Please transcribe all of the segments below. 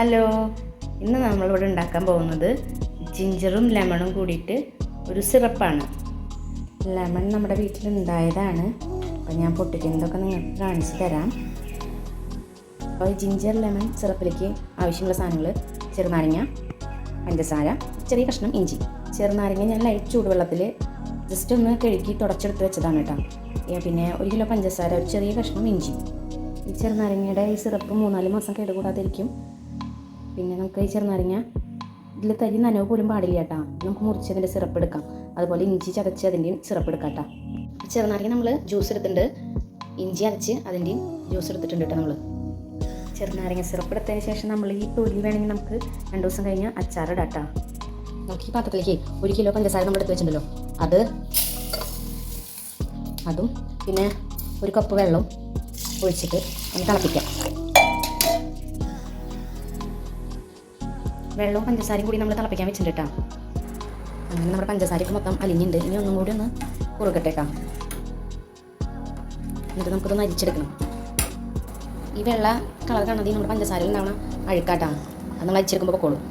Hello ഇന്ന് നമ്മളിവിടെ ഉണ്ടാക്കാൻ പോകുന്നത് ജിഞ്ചറും ലെമണും കൂടിയിട്ട് ഒരു സിറപ്പാണ്. ലെമൺ നമ്മുടെ വീട്ടിലുണ്ടായതാണ്. അപ്പം ഞാൻ പൊട്ടിക്കുന്നതൊക്കെ നിങ്ങൾക്ക് കാണിച്ചു തരാം. അപ്പോൾ ജിഞ്ചർ ലെമൺ സിറപ്പിലേക്ക് ആവശ്യമുള്ള സാധനങ്ങൾ ചെറുനാരങ്ങ പഞ്ചസാര ചെറിയ കഷ്ണം ഇഞ്ചി. ചെറുനാരങ്ങ ഞാൻ ലൈറ്റ് ചൂടുവെള്ളത്തിൽ ജസ്റ്റ് ഒന്ന് കഴുകി തുടച്ചെടുത്ത് വെച്ചതാണ് കേട്ടോ. പിന്നെ ഒരു കിലോ പഞ്ചസാര ഒരു ചെറിയ കഷ്ണം ഇഞ്ചി. ഈ ചെറുനാരങ്ങയുടെ ഈ സിറപ്പ് മൂന്നാൽ മാസം കേടുകൂടാതിരിക്കും. പിന്നെ നമുക്ക് ഈ ചെറുനാരങ്ങ ഇതിൽ തരി നനവ് പോലും പാടില്ല കേട്ടോ. നമുക്ക് മുറിച്ചതിന്റെ സിറപ്പ് എടുക്കാം. അതുപോലെ ഇഞ്ചി ചതച്ച് അതിന്റെയും സിറപ്പ് എടുക്കാം കേട്ടോ. ചെറുനാരങ്ങ നമ്മൾ ജ്യൂസ് എടുത്തിട്ടുണ്ട്. ഇഞ്ചി അരച്ച് അതിന്റെയും ജ്യൂസ് എടുത്തിട്ടുണ്ട് കേട്ടോ നമ്മൾ ചെറുനാരങ്ങ സിറപ്പ് എടുത്തതിന് ശേഷം നമ്മൾ ഈ തൊലി വേണമെങ്കിൽ നമുക്ക് രണ്ട് ദിവസം കഴിഞ്ഞ് അച്ചാറിടാം കേട്ടോ. നമുക്ക് ഈ പാത്രത്തിലേക്ക് ഒരു കിലോ പഞ്ചസാര നമ്മൾ എടുത്ത് വെച്ചിട്ടുണ്ടല്ലോ. അത് അതും പിന്നെ ഒരു കപ്പ് വെള്ളം ഒഴിച്ചിട്ട് ഒന്ന് തിളപ്പിക്കാം. വെള്ളവും പഞ്ചസാരയും കൂടി നമ്മൾ തിളപ്പിക്കാൻ വെച്ചിട്ടുണ്ട് അങ്ങനെ നമ്മുടെ പഞ്ചസാരയൊക്കെ മൊത്തം അലിഞ്ഞുണ്ട്. ഇനി ഒന്നും കൂടി ഒന്ന് കുറുകട്ടേക്കാം. എന്നിട്ട് നമുക്കിതൊന്ന് അരിച്ചെടുക്കണം. ഈ വെള്ള കളർ കാണാതെ നമ്മുടെ പഞ്ചസാരയിൽ ഉണ്ടാവണം അഴുക്കാട്ടാണ് അത് നമ്മൾ അരിച്ചെടുക്കുമ്പോൾ പൊക്കോളും.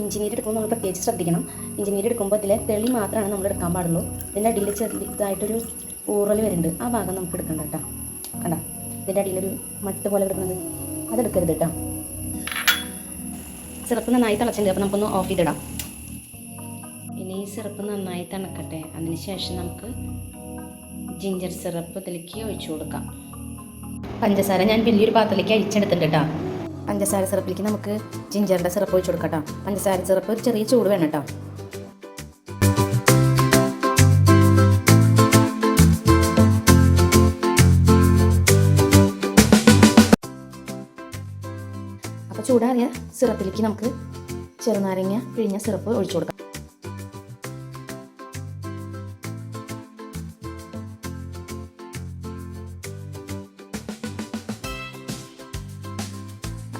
ഇഞ്ചിനീര് എടുക്കുമ്പോൾ നമ്മൾ പ്രത്യേകിച്ച് ശ്രദ്ധിക്കണം. ഇഞ്ചിനീര് എടുക്കുമ്പോൾ ഇതിലെ തെളി മാത്രമാണ് നമ്മൾ എടുക്കാൻ പാടുള്ളൂ. ഇതിന്റെ അടിയിൽ ചെറുതായിട്ടൊരു ഊറൽ വരുന്നുണ്ട്. ആ ഭാഗം നമുക്ക് എടുക്കണ്ട കേട്ടോ കണ്ട? ഇതിന്റെ അടിയിലൊരു മട്ട് പോലെ കിടക്കുന്നത്. അതെടുക്കരുത് കേട്ടോ സിറപ്പ് നന്നായി തിളച്ചിട്ടുണ്ട്. അപ്പോൾ നമുക്കൊന്ന് ഓഫ് ചെയ്തിടാം. ഇനി ഈ സിറപ്പ് നന്നായി തണുക്കട്ടെ. അതിന് ശേഷം നമുക്ക് ജിഞ്ചർ സിറപ്പ് ഇതിലേക്ക് ഒഴിച്ചു കൊടുക്കാം. പഞ്ചസാര ഞാൻ വലിയൊരു പാത്രത്തിലേക്ക് അരിച്ചെടുത്തിട്ടുണ്ട് കേട്ടോ പഞ്ചസാര സിറപ്പിലേക്ക് നമുക്ക് ജിഞ്ചറിന്റെ സിറപ്പ് ഒഴിച്ചു കൊടുക്കാം കേട്ടോ പഞ്ചസാര സിറപ്പ് ഒരു ചെറിയ ചൂട് വേണം കേട്ടോ സിറപ്പിലേക്ക് നമുക്ക് ചെറുനാരങ്ങ പിഴിഞ്ഞ സിറപ്പ് ഒഴിച്ചു കൊടുക്കാം.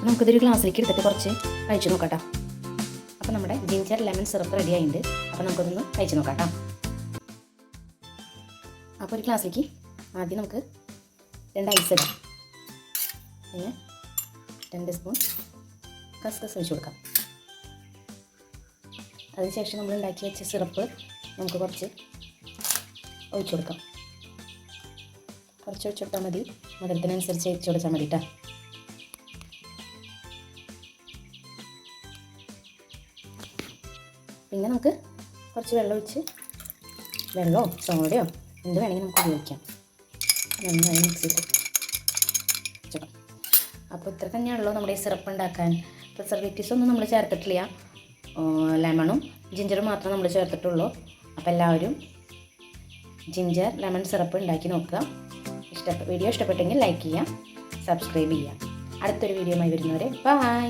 നമുക്കിതൊരു ഗ്ലാസ്സിലേക്ക് എടുത്തിട്ട് കുറച്ച് കഴിച്ചു നോക്കട്ടോ. അപ്പോൾ നമ്മുടെ ജിഞ്ചർ ലെമൺ സിറപ്പ് റെഡി ആയിട്ടുണ്ട്. അപ്പോൾ നമുക്കതൊന്ന് കഴിച്ചു നോക്കാം അപ്പോൾ ഒരു ഗ്ലാസ്സിലേക്ക് ആദ്യം നമുക്ക് രണ്ട് ഐസ് ഇടാം. പിന്നെ രണ്ട് സ്പൂൺ കസ്കസ് വെച്ച് കൊടുക്കാം. അതിനുശേഷം നമ്മൾ ഉണ്ടാക്കി വെച്ച സിറപ്പ് നമുക്ക് കുറച്ച് ഒഴിച്ചു കൊടുക്കാം. കുറച്ച് ഒഴിച്ചുകൊടുത്താൽ മതി. മധുരത്തിനനുസരിച്ച് ഒഴിച്ചു കൊടുത്താൽ മതി കേട്ടോ പിന്നെ നമുക്ക് കുറച്ച് വെള്ളം ഒഴിച്ച് വെള്ളമോ സോഡയോ എന്ത് വേണമെങ്കിൽ നമുക്ക് ഉപയോഗിക്കാം. നന്നായി മിക്സ് ചെയ്ത്. അപ്പോൾ ഇത്ര തന്നെയാണല്ലോ നമ്മുടെ സിറപ്പ് ഉണ്ടാക്കാൻ പ്രിസർവേറ്റീവ്സ് ഒന്നും നമ്മൾ ചേർത്തിട്ടില്ല. ലെമണും ജിഞ്ചറും മാത്രം നമ്മൾ ചേർത്തിട്ടുള്ളൂ. അപ്പോൾ എല്ലാവരും ജിഞ്ചർ ലെമൺ സിറപ്പ് ഉണ്ടാക്കി നോക്കുക. ഇഷ്ടപ്പെട്ട വീഡിയോ ഇഷ്ടപ്പെട്ടെങ്കിൽ ലൈക്ക് ചെയ്യുക സബ്സ്ക്രൈബ് ചെയ്യുക. അടുത്തൊരു വീഡിയോയുമായി വരുന്നവരെ ബൈ